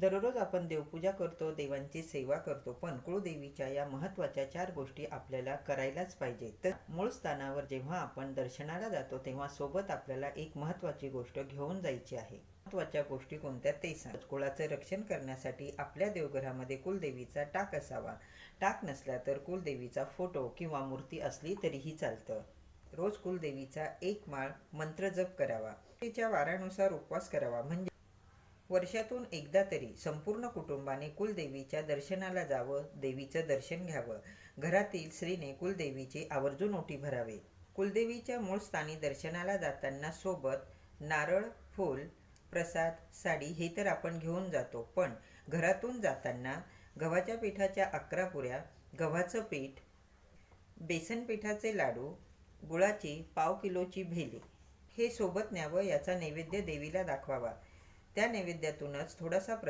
दररोज आपण देवपूजा करतो देवांची सेवा करतो पण कुळदेवीच्या या महत्त्वाच्या चार गोष्टी आपल्याला करायलाच पाहिजे. तर मूळ स्थानावर जेव्हा आपण दर्शनाला जातो तेव्हा सोबत आपल्याला एक महत्त्वाची गोष्ट घेऊन जायची आहे. महत्त्वाच्या गोष्टी कोणत्या? ते सांग. कुळाचं रक्षण करण्यासाठी आपल्या देवघरामध्ये कुलदेवीचा टाक असावा. टाक नसला तर कुलदेवीचा फोटो किंवा मूर्ती असली तरीही चालतं. रोज कुलदेवीचा एक माळ मंत्र जप करावा. तिच्या वारानुसार उपवास करावा. म्हणजे वर्षातून एकदा तरी संपूर्ण कुटुंबाने कुलदेवीच्या दर्शनाला जावं देवीचं दर्शन घ्यावं. घरातील स्त्रीने कुलदेवीची आवर्जून ओटी भरावे. कुलदेवीच्या मूळ स्थानी दर्शनाला जाताना सोबत नारळ फूल प्रसाद साडी हे तर आपण घेऊन जातो पण घरातून जाताना गव्हाच्या पिठाच्या अकरा पुऱ्या गव्हाचं पीठ बेसन पिठाचे लाडू गुळाची पाव किलोची भेले हे सोबत न्यावं याचा नैवेद्य देवीला दाखवावा. त्या नैवेद्यातूनच थोडासा प्र